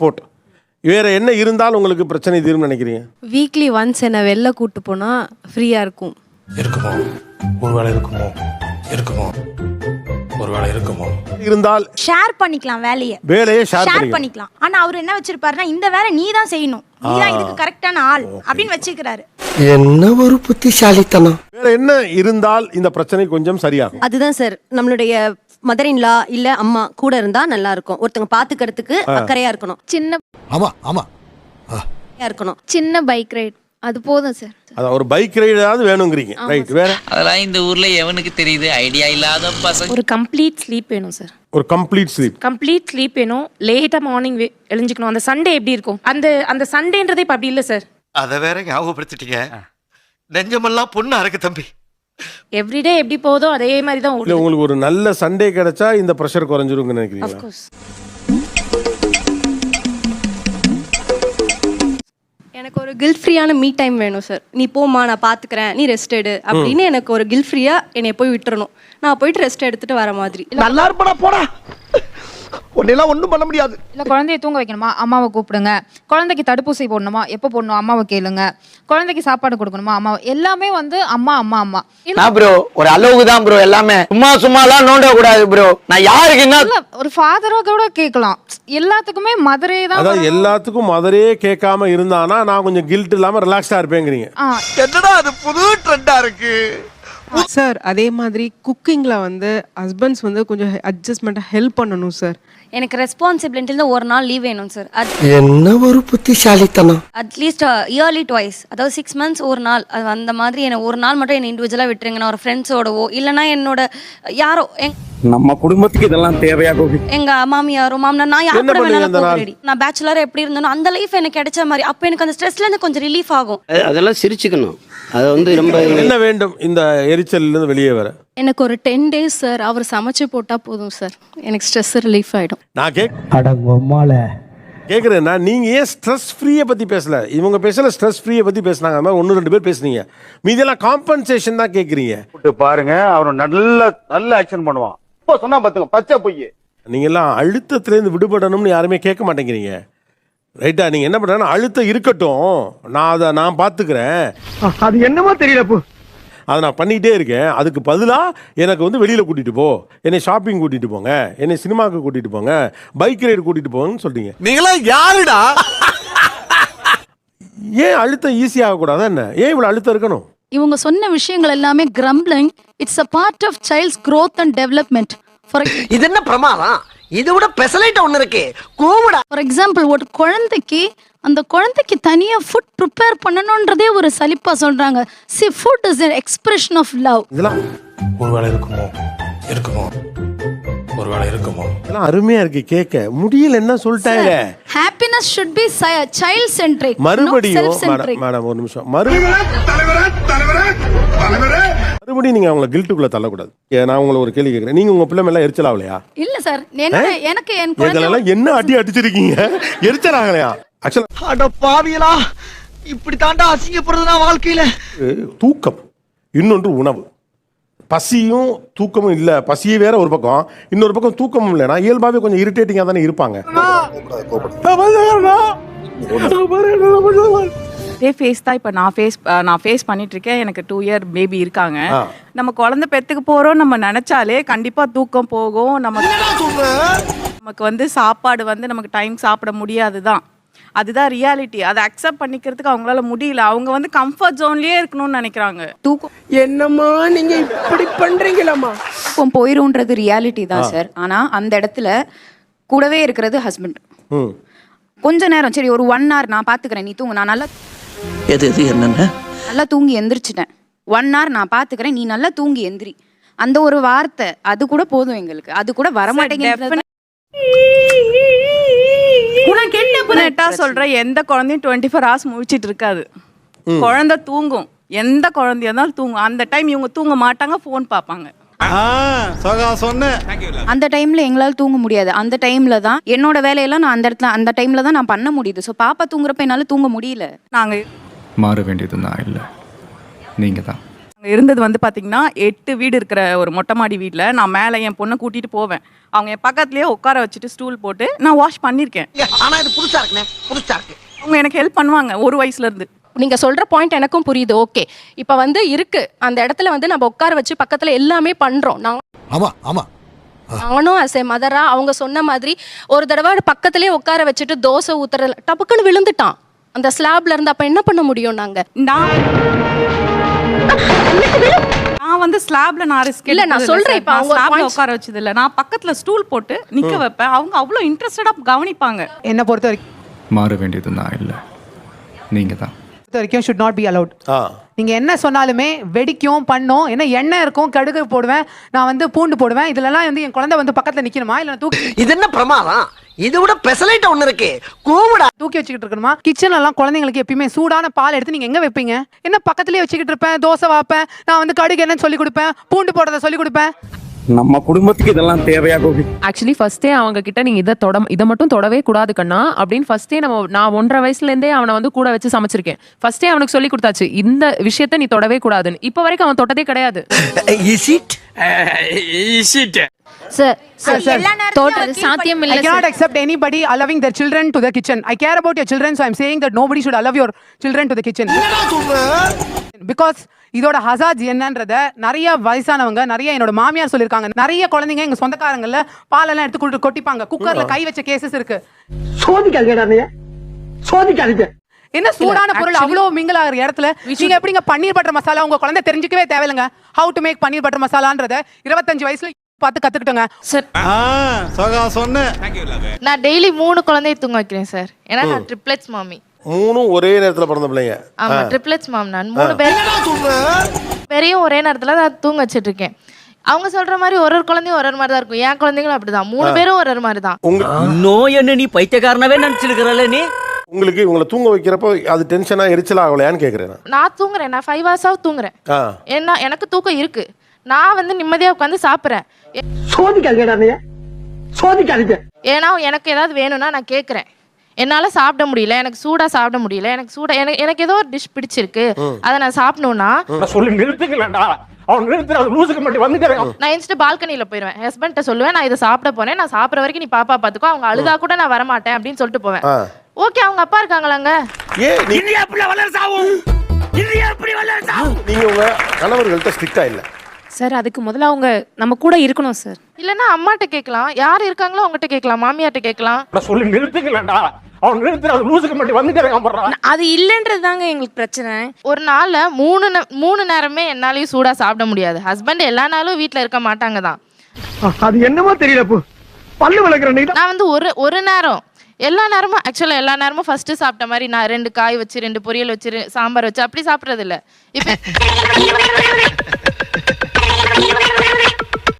Boat வேற என்ன இருந்தால் உங்களுக்கு பிரச்சனை தீரும்னு நினைக்கிறீங்க? வீக்லி ஒன்ஸ் என்னை வெளில கூட்டு போனால் ஃப்ரீயாக இருக்கும். இருக்குமோ? ஒருவேளை இருக்குமோ? இருக்குமோ? ஒருவேளை இருக்குமோ? இருந்தால் ஷேர் பண்ணிக்கலாம் வேலையை. வேலையை ஷேர் ஷேர் பண்ணிக்கலாம். பண்ணிக்கலாம். ஆனா அவர் என்ன வச்சிருப்பாருன்னா இந்த வேலை நீ தான் செய்யணும். நீ தான் இதுக்கு கரெக்டான ஆள் அப்படின்னு வச்சிருக்கிறாரு. என்ன ஒரு புத்திசாலித்தனம். வேற என்ன இருந்தால் இந்த பிரச்சனை கொஞ்சம் சரியாகும். அதுதான் சார் நம்மளுடைய மதர் இன்லா இல்ல அம்மா கூட இருந்தா நல்லா இருக்கும். ஒருத்தங்க பாத்துக்கிறதுக்கு அக்கறையா இருக்கணும். சின்ன ஆமா ஆமா. அக்கறையா இருக்கணும். சின்ன பைக் ரைட் அது போதும் சார் அதான் ஒரு பைக் ரைடாவது வேணுங்கிறீங்க. ரைட் வேற? அதெல்லாம் இந்த ஊர்ல எவனுக்கு தெரியுது? ஐடியா இல்லாத பசங்க. ஒரு கம்ப்ளீட் ஸ்லீப் வேணும் சார் ஒரு கம்ப்ளீட் ஸ்லீப் கம்ப்ளீட் ஸ்லீப் வேணும். லேட்டாக மார்னிங் எழுஞ்சிக்கணும். அந்த சண்டே எப்படி இருக்கும்? அந்த அந்த சண்டேன்றதே இப்போ அப்படி இல்லை சார் அத வேற ஞாபகப்படுத்திட்டீங்க. நெஞ்சமெல்லாம் பொண்ணு அறக்கு தம்பி. எவ்ரிடே எப்படி போதோ அதே மாதிரி தான் இல்ல ஓடுது. உங்களுக்கு ஒரு நல்ல சண்டே கிடைச்சா இந்த ப்ரெஷர் குறைஞ்சிருங்க நினைக்கிறீங்களா? அஃப்கோர்ஸ் எனக்கு ஒரு கில்ட் ஃப்ரீயான மீ டைம் வேணும் சார் நீ போம்மா நான் பார்த்துக்கிறேன் நீ ரெஸ்ட் எடு அப்படின்னு எனக்கு ஒரு கில்ட் ஃப்ரீயாக என்னை போய் விட்டுறணும். நான் போயிட்டு ரெஸ்ட் எடுத்துட்டு வர மாதிரி. நல்லா இருப்படா போடா. உன்னெல்லாம் ஒண்ணும் பண்ண முடியாது. இல்ல குழந்தைய தூங்க வைக்கணுமா? அம்மாவை கூப்பிடுங்க. குழந்தைக்கு தடுப்பூசி போடணுமா? எப்போ போடணும்? அம்மாவை கேளுங்க. குழந்தைக்கு சாப்பாடு கொடுக்கணுமா? அம்மாவை எல்லாமே வந்து அம்மா அம்மா அம்மா. இல்ல நான் ப்ரோ ஒரு அளவுக்கு தான் ப்ரோ எல்லாமே. சும்மா சும்மாலாம் நோண்ட கூடாது ப்ரோ நான் யாருக்கு என்ன இல்ல, ஒரு ஃபாதரோ கூட கேட்கலாம். எல்லாத்துக்குமே மதுரை தான் அதாவது. எல்லாத்துக்கும் மதரே கேட்காம இருந்தானா நான் கொஞ்சம் கில்ட் இல்லாம ரிலாக்ஸ்டா இருப்பேங்கிறீங்க. ஆ, என்னடா அது புது ட்ரெண்டா இருக்கு? சார் அதே மாதிரி குக்கிங்கில் வந்து ஹஸ்பண்ட்ஸ் வந்து கொஞ்சம் அட்ஜஸ்ட்மெண்ட்டாக ஹெல்ப் பண்ணணும் சார். எனக்கு ரெஸ்பான்சிபிலிட்டியில் ஒரு நாள் லீவ் வேணும் சார் என்ன ஒரு புத்திசாலித்தனம்? அட்லீஸ்ட் இயர்லி ட்வைஸ் அதாவது சிக்ஸ் மந்த்ஸ் ஒரு நாள். அது அந்த மாதிரி எனக்கு ஒரு நாள் மட்டும் என்னை இண்டிவிஜுவலாக விட்டுருங்க. நான் ஒரு ஃப்ரெண்ட்ஸோடவோ இல்லைனா என்னோட யாரோ எங் நம்ம குடும்பத்துக்கு இதெல்லாம் தேவையா கோபி? எங்க மாமியாரோ மாமனார் நான் யார் என்ன கூட வேணாலும்? ரெடி நான் பேச்சுலர் எப்படி இருந்தேனோ அந்த லைஃப் எனக்கு கிடைச்ச மாதிரி. அப்போ எனக்கு அந்த ஸ்ட்ரெஸ்ல இருந்து கொஞ்சம் ரிலீஃப் ஆகும். அதெல்லாம் சிரிச்சுக்கணும். அது வந்து ரொம்ப என்ன வேண்டும் இந்த எரிச்சல்ல இருந்து வெளியே வர? எனக்கு ஒரு டென் டேஸ் சார் அவர் சமைச்சு போட்டால் போதும் சார் எனக்கு ஸ்ட்ரெஸ் ரிலீஃப் ஆகிடும் நான் கேக் அடங்கம்மால கேட்குறேன்னா நீங்கள் ஏன் ஸ்ட்ரெஸ் ஃப்ரீயை பற்றி பேசல? இவங்க பேசல ஸ்ட்ரெஸ் ஃப்ரீயை பற்றி பேசுனாங்க. அது மாதிரி ஒன்று ரெண்டு பேர் பேசுனீங்க. மீதெல்லாம் காம்பன்சேஷன் தான் கேட்குறீங்க பாருங்க அவன் நல்ல நல்ல ஆக்ஷன் பண்ணுவான். இப்போ சொன்னா பாத்துங்க பச்சை பொய். நீங்க எல்லாம் அழுத்தத்துலேருந்து விடுபடணும்னு யாருமே கேட்க மாட்டேங்கிறீங்க. ரைட்டா நீங்கள் என்ன பண்ணுறேன்னா அழுத்தம் இருக்கட்டும். நான் அதை நான் பார்த்துக்கிறேன் அது என்னமோ தெரியல போ. அதை நான் பண்ணிக்கிட்டே இருக்கேன். அதுக்கு பதிலாக எனக்கு வந்து வெளியில் கூட்டிகிட்டு போ. என்னை ஷாப்பிங் கூட்டிகிட்டு போங்க. என்னை சினிமாவுக்கு கூட்டிகிட்டு போங்க. பைக் ரைடு கூட்டிகிட்டு போங்கன்னு சொல்றீங்க. நீங்களா யாருடா? ஏன் அழுத்தம் ஈஸியாக கூடாது என்ன? ஏன் இவ்வளோ அழுத்தம் இருக்கணும்? இவங்க சொன்ன விஷயங்கள் எல்லாமே crumbling it's a part of child's growth and development for இது என்ன பிரமாதம்? இது விட பெசலைட் ஒண்ணு இருக்கு. கூவுடா. ஃபார் எக்ஸாம்பிள் ஒரு குழந்தைக்கு அந்த குழந்தைக்கு தனியாக ஃபுட் ப்ரிப்பேர் பண்ணணுன்றதே ஒரு சலிப்பா சொல்றாங்க. See food is an expression of love இதெல்லாம் ஒருவேளை இருக்குமோ? இருக்குமோ? ஒருவேளை இருக்குமோ? இதெல்லாம் அருமையாக இருக்கு கேட்க. முடியல என்ன சொல்லிட்டாங்க happiness should be child centric மறுபடியும் செல்ஃப் மேடம் சென்ட்ரிக் மேடம் ஒரு நிமிஷம். மறுபடியும் மறுபடியும் நீங்க அவங்கள கில்ட்டுக்குள்ள தள்ளக்கூடாது. ஏ, நான் உங்களை ஒரு கேள்வி கேட்குறேன். நீங்க உங்க பிள்ளை மேல எரிச்சல் ஆகலையா? இல்ல சார். எனக்கு எனக்கு என் குழந்தை இதெல்லாம் என்ன அடி அடிச்சிருக்கீங்க? எரிச்சல் ஆகலையா? ஆக்சுவலா அட பாவியலா இப்படி தாண்டா அசிங்கப்படுறது நான் வாழ்க்கையில தூக்கம். இன்னொன்று உணவு. பசியும் தூக்கமும் இல்ல. பசியே வேற ஒரு பக்கம். இன்னொரு பக்கம் தூக்கமும் இல்லைனா இயல்பாவே கொஞ்சம் இரிட்டேட்டிங்கா தானே இருப்பாங்க. அதே ஃபேஸ் தான் இப்போ நான் ஃபேஸ் நான் ஃபேஸ் பண்ணிட்டு இருக்கேன் எனக்கு டூ இயர் பேபி இருக்காங்க. நம்ம குழந்தை பெத்துக்கு போறோம் நம்ம நினைச்சாலே கண்டிப்பா தூக்கம் போகும். நமக்கு நமக்கு வந்து சாப்பாடு வந்து நமக்கு டைம் சாப்பிட முடியாது தான் அதுதான் ரியாலிட்டி அதை அக்செப்ட் பண்ணிக்கிறதுக்கு அவங்களால முடியல. அவங்க வந்து கம்ஃபர்ட் ஜோன்லயே இருக்கணும்னு நினைக்கிறாங்க. தூக்கம். என்னம்மா நீங்க இப்படி பண்றீங்களாம்மா? தூக்கம் போயிரும்ன்றது ரியாலிட்டி தான் சார் ஆனா அந்த இடத்துல கூடவே இருக்கிறது ஹஸ்பண்ட் ம். கொஞ்ச நேரம் சரி ஒரு ஒன் hour நான் பாத்துக்கிறேன். நீ தூங்கு. நான் நல்லா எது எது என்னென்ன? நல்லா தூங்கி எந்திரிச்சிட்டேன். ஒன் hour நான் பாத்துக்கிறேன். நீ நல்லா தூங்கி எந்திரி. அந்த ஒரு வார்த்தை அது கூட போதும் எங்களுக்கு. அது கூட வரமாட்டேங்குது உனக்கு என்ன டெஃபினட்டா சொல்றேன். எந்த குழந்தையும் டுவெண்ட்டி ஃபோர் ஹவர்ஸ் முழிச்சிட்டு இருக்காது. குழந்தை தூங்கும். எந்த குழந்தையா இருந்தாலும் தூங்கும். அந்த டைம் இவங்க தூங்க மாட்டாங்க ஃபோன் பார்ப்பாங்க. அந்த டைம்ல எங்களால தூங்க முடியாது. அந்த டைம்ல தான் என்னோட வேலையெல்லாம் நான் அந்த இடத்துல அந்த டைம்ல தான் நான் பண்ண முடியுது. ஸோ பாப்பா தூங்குறப்ப என்னால தூங்க முடியல. நாங்க மாற வேண்டியது நான் இல்லை. நீங்க தான். இருந்தது வந்து பாத்தீங்கன்னா எட்டு வீடு இருக்கிற ஒரு மொட்டை மாடி வீட்ல. நான் மேலே என் பொண்ணை கூட்டிட்டு போவேன். அவங்க என் பக்கத்துலயே உட்கார வச்சுட்டு ஸ்டூல் போட்டு நான் வாஷ் பண்ணியிருக்கேன் ஆனா இது புதுசா இருக்குண்ணே. புதுசா இருக்கு. அவங்க எனக்கு ஹெல்ப் பண்ணுவாங்க ஒரு வயசுல இருந்து நீங்க சொல்ற பாயிண்ட் எனக்கும் புரியுது. ஓகே இப்போ வந்து இருக்கு. அந்த இடத்துல வந்து நம்ம உட்கார வச்சு பக்கத்துல எல்லாமே பண்றோம். நான் ஆமா ஆமா. நானும் அஸ் ஏ மதரா அவங்க சொன்ன மாதிரி ஒரு தடவை பக்கத்துலயே உட்கார வச்சுட்டு தோசை ஊத்துறதுல டபக்குன்னு விழுந்துட்டான். அந்த ஸ்லாப்ல இருந்து அப்ப என்ன பண்ண முடியும் நாங்க? நான் நான் வந்து ஸ்லாப்ல நான் ரிஸ்க் இல்ல, நான் சொல்றேன். இப்ப அவங்க ஸ்லாப்ல உட்கார வச்சது இல்ல நான் பக்கத்துல ஸ்டூல் போட்டு நிக்க வைப்பேன். அவங்க அவ்வளவு இன்ட்ரெஸ்டடா கவனிப்பாங்க. என்னை பொறுத்த வரைக்கும் மாற வேண்டியது நான் இல்லை. நீங்கள் தான் பொறுத்த வரைக்கும் ஷுட் நாட் பி அலவுட் நீங்க என்ன சொன்னாலுமே வெடிக்கும் பண்ணும் என்ன எண்ணெய் இருக்கும் கடுகு போடுவேன் நான் வந்து பூண்டு போடுவேன் இதுலலாம் வந்து என் குழந்தை வந்து பக்கத்துல நிக்கணுமா? இல்ல தூக்கி இது என்ன பிரமாதம்? இது விட பெசலைட் ஒண்ணு இருக்கு. கூவிடா. தூக்கி வச்சுக்கிட்டு இருக்கணுமா? கிச்சன்ல எல்லாம் குழந்தைங்களுக்கு எப்பயுமே சூடான பால் எடுத்து நீங்க எங்க வைப்பீங்க? என்ன பக்கத்துலயே வச்சுக்கிட்டு இருப்பேன் தோசை வாப்பேன் நான் வந்து கடுகு என்னன்னு சொல்லி கொடுப்பேன் பூண்டு போடுறத சொல்லி கொடுப்பேன். நம்ம குடும்பத்துக்கு இதெல்லாம் தேவையா கோபி? ஆக்சுவலி ஃபர்ஸ்டே அவங்க கிட்ட நீங்க இதை தொட இதை மட்டும் தொடவே கூடாது கண்ணா. அப்படின்னு ஃபர்ஸ்டே நம்ம நான் ஒன்றரை வயசுல இருந்தே அவனை வந்து கூட வச்சு சமைச்சிருக்கேன். ஃபர்ஸ்டே அவனுக்கு சொல்லி கொடுத்தாச்சு இந்த விஷயத்த நீ தொடவே கூடாதுன்னு. இப்போ வரைக்கும் அவன் தொட்டதே கிடையாது. இஸ் இட் சார் சார் சாத்தியம் இல்லை cannot accept anybody allowing their children to the kitchen. I care about your children, so I'm saying that nobody should allow your children to the kitchen. Because இதோட ஹசாஜ் என்னன்றத நிறைய வயசானவங்க நிறைய என்னோட மாமியார் சொல்லியிருக்காங்க. நிறைய குழந்தைங்க எங்க சொந்தக்காரங்கல்ல பாலெல்லாம் எடுத்து கொண்டு கொட்டிப்பாங்க. குக்கர்ல கை வச்ச கேசஸ் இருக்கு. சோதிக்காதீங்க சோதிக்காதீங்க. என்ன சூடான பொருள் அவ்வளவு மிங்கிள் ஆகிற இடத்துல நீங்க எப்படிங்க பன்னீர் பட்டர் மசாலா உங்க குழந்தை தெரிஞ்சுக்கவே தேவையில்லைங்க. How to make paneer butter மசாலான்றத இருபத்தஞ்சு வயசுல பார்த்து கத்துக்கிட்டோங்க. நான் டெய்லி மூணு குழந்தைய தூங்க வைக்கிறேன் சார் ஏன்னா நான் ட்ரிப்ளெட்ஸ் மாமி. மூணும் ஒரே நேரத்துல பிறந்த பிள்ளைங்க. ஆமா ட்ரிப்ளெட்ஸ் மாம் நான் மூணு பேர் பெரியும் ஒரே நேரத்துல நான் தூங்க வச்சிட்டு இருக்கேன் அவங்க சொல்ற மாதிரி ஒரு ஒரு குழந்தையும் ஒரு ஒரு மாதிரி தான் இருக்கும். என் குழந்தைங்களும் அப்படிதான். மூணு பேரும் ஒரு ஒரு மாதிரி தான் உங்க நோய் என்ன நீ பைத்தியக்காரனவே நினைச்சிருக்கிறல்ல நீ? உங்களுக்கு இவங்களை தூங்க வைக்கிறப்போ அது டென்ஷனா எரிச்சல் ஆகலையான்னு கேக்குறேன் நான். நான் தூங்குறேன். நான் ஃபைவ் ஹவர்ஸாக தூங்குறேன். என்ன எனக்கு தூக்கம் இருக்கு. நான் வந்து நிம்மதியா உட்காந்து சாப்பிட்றேன். சோதிக்காதீங்க சோதிக்காதீங்க. ஏன்னா எனக்கு ஏதாவது வேணும்னா நான் கேட்குறேன் என்னால் சாப்பிட முடியல எனக்கு சூடாக சாப்பிட முடியல எனக்கு சூடா எனக்கு எனக்கு ஏதோ ஒரு டிஷ் பிடிச்சிருக்கு. அதை நான் சாப்பிடணும்னா சொல்லி நிறுத்துக்கலடா. அவன் நிறுத்துற அது லூசுக்கு மட்டும் வந்துக்கிறேன் நான் இன்ஸ்ட்டு பால்கனியில் போயிடுவேன் ஹஸ்பண்ட்ட சொல்லுவேன் நான் இதை சாப்பிட போறேன். நான் சாப்பிட்ற வரைக்கும் நீ பாப்பா பார்த்துக்கோ அவங்க அழுதா கூட நான் வரமாட்டேன் அப்படின்னு சொல்லிட்டு போவேன். ஓகே அவங்க அப்பா இருக்காங்களாங்க? ஏன் நீ- வளர்ச்சாவும் இந்தியா எப்படி வளர்ச்சாவும் நீங்க உங்க கணவர்கள்ட்ட ஸ்ட்ரிக்டா இல்ல. சார் அதுக்கு முதல்ல அவங்க நம்ம கூட இருக்கணும் சார். இல்லைன்னா அம்மாட்ட கேட்கலாம். யார் இருக்காங்களோ அவங்ககிட்ட கேட்கலாம். மாமியார்ட்ட கேட்கலாம். சொல்லி நிறுத்துக்கலடா. அவன் நிறுத்துற அது லூசுக்கு மட்டும் வந்துக்கிறேன் அது இல்லைன்றது தாங்க எங்களுக்கு பிரச்சனை. ஒரு நாள்ல மூணு மூணு நேரமே என்னாலயும் சூடா சாப்பிட முடியாது. ஹஸ்பண்ட் எல்லா நாளும் வீட்ல இருக்க மாட்டாங்க தான். அது என்னமோ தெரியல பல்லு விளக்குற நான் வந்து ஒரு ஒரு நேரம். எல்லா நேரமும் ஆக்சுவலாக எல்லா நேரமும் ஃபர்ஸ்ட் சாப்பிட்ட மாதிரி நான் ரெண்டு காய் வச்சு ரெண்டு பொரியல் வச்சு சாம்பார் வச்சு அப்படி சாப்பிட்றது இல்ல இப்போ